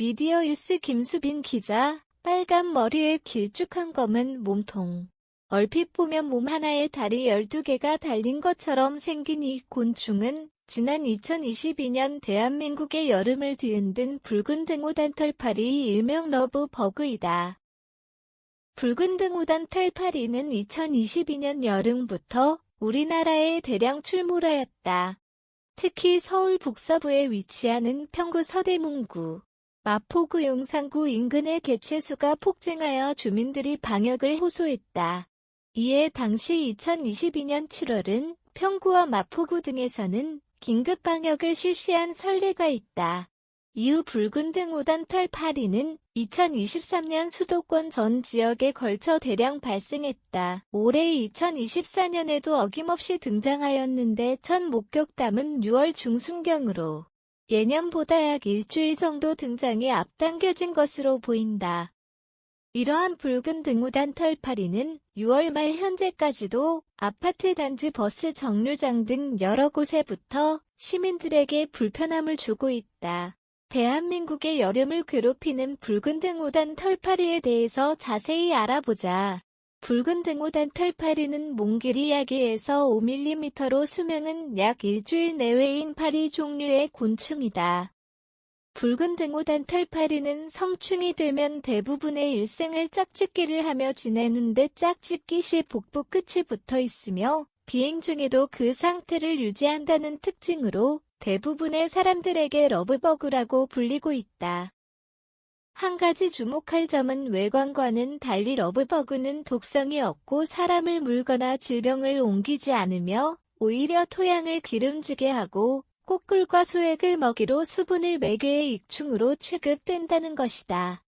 미디어 뉴스 김수빈 기자, 빨간 머리에 길쭉한 검은 몸통. 얼핏 보면 몸 하나에 다리 12개가 달린 것처럼 생긴 이 곤충은 지난 2022년 대한민국의 여름을 뒤흔든 붉은 등호단 털파리 일명 러브 버그이다. 붉은 등호단 털파리는 2022년 여름부터 우리나라에 대량 출몰하였다. 특히 서울 북서부에 위치하는 평구 서대문구, 마포구 용산구 인근의 개체수가 폭증하여 주민들이 방역을 호소했다. 이에 당시 2022년 7월은 평구와 마포구 등에서는 긴급 방역을 실시한 선례가 있다. 이후 붉은 등우단 털 파리는 2023년 수도권 전 지역에 걸쳐 대량 발생했다. 올해 2024년에도 어김없이 등장하였는데 첫 목격담은 6월 중순경으로 예년보다 약 일주일 정도 등장이 앞당겨진 것으로 보인다. 이러한 붉은 등우단 털파리는 6월 말 현재까지도 아파트 단지 버스 정류장 등 여러 곳에부터 시민들에게 불편함을 주고 있다. 대한민국의 여름을 괴롭히는 붉은 등우단 털파리에 대해서 자세히 알아보자. 붉은 등우단 털파리는 몽길이 약 2에서 5mm로 수명은 약 일주일 내외인 파리 종류의 곤충이다. 붉은 등호단 털파리는 성충이 되면 대부분의 일생을 짝짓기를 하며 지내는데 짝짓기 시 복부 끝이 붙어 있으며 비행 중에도 그 상태를 유지한다는 특징으로 대부분의 사람들에게 러브버그라고 불리고 있다. 한 가지 주목할 점은 외관과는 달리 러브버그는 독성이 없고 사람을 물거나 질병을 옮기지 않으며 오히려 토양을 기름지게 하고 꽃꿀과 수액을 먹이로 수분을 매개의 익충으로 취급된다는 것이다.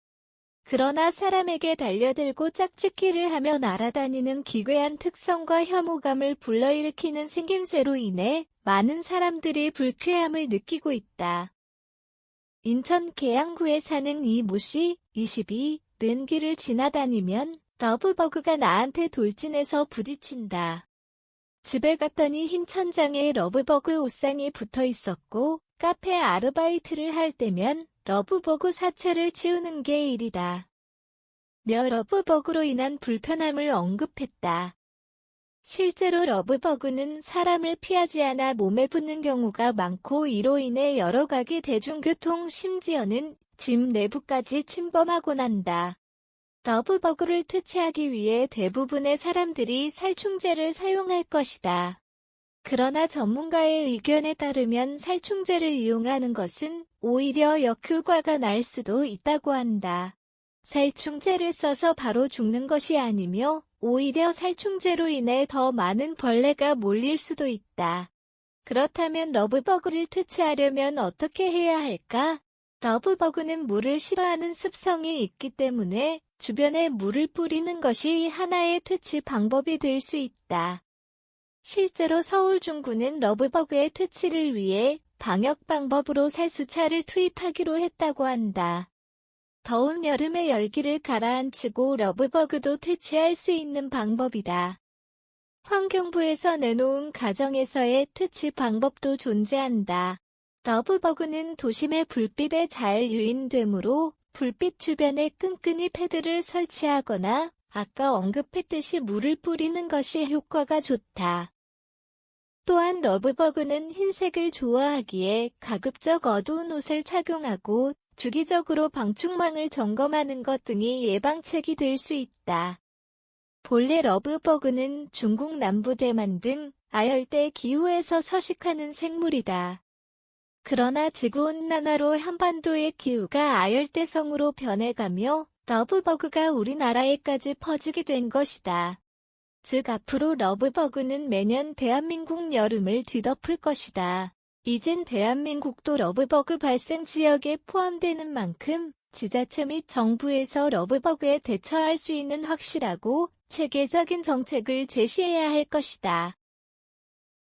그러나 사람에게 달려들고 짝짓기를 하며 날아다니는 기괴한 특성과 혐오감을 불러일으키는 생김새로 인해 많은 사람들이 불쾌함을 느끼고 있다. 인천 계양구에 사는 이 모씨 22는 길을 지나다니면 러브버그가 나한테 돌진해서 부딪힌다. 집에 갔더니 흰 천장에 러브버그 옷상이 붙어 있었고 카페 아르바이트를 할 때면 러브버그 사체를 치우는 게 일이다. 며 러브버그로 인한 불편함을 언급했다. 실제로 러브버그는 사람을 피하지 않아 몸에 붙는 경우가 많고 이로 인해 여러 가게 대중교통 심지어는 집 내부까지 침범하곤 한다. 러브버그를 퇴치하기 위해 대부분의 사람들이 살충제를 사용할 것이다. 그러나 전문가의 의견에 따르면 살충제를 이용하는 것은 오히려 역효과가 날 수도 있다고 한다. 살충제를 써서 바로 죽는 것이 아니며 오히려 살충제로 인해 더 많은 벌레가 몰릴 수도 있다. 그렇다면 러브버그를 퇴치하려면 어떻게 해야 할까? 러브버그는 물을 싫어하는 습성이 있기 때문에 주변에 물을 뿌리는 것이 하나의 퇴치 방법이 될 수 있다. 실제로 서울 중구는 러브버그의 퇴치를 위해 방역 방법으로 살수차를 투입하기로 했다고 한다. 더운 여름에 열기를 가라앉히고 러브버그도 퇴치할 수 있는 방법이다. 환경부에서 내놓은 가정에서의 퇴치 방법도 존재한다. 러브버그는 도심의 불빛에 잘 유인되므로 불빛 주변에 끈끈이 패드를 설치하거나 아까 언급했듯이 물을 뿌리는 것이 효과가 좋다. 또한 러브버그는 흰색을 좋아하기에 가급적 어두운 옷을 착용하고 주기적으로 방충망을 점검하는 것 등이 예방책이 될 수 있다. 본래 러브버그는 중국 남부 대만 등 아열대 기후에서 서식하는 생물이다. 그러나 지구온난화로 한반도의 기후가 아열대성으로 변해가며 러브버그가 우리나라에까지 퍼지게 된 것이다. 즉 앞으로 러브버그는 매년 대한민국 여름을 뒤덮을 것이다. 이젠 대한민국도 러브버그 발생 지역에 포함되는 만큼 지자체 및 정부에서 러브버그에 대처할 수 있는 확실하고 체계적인 정책을 제시해야 할 것이다.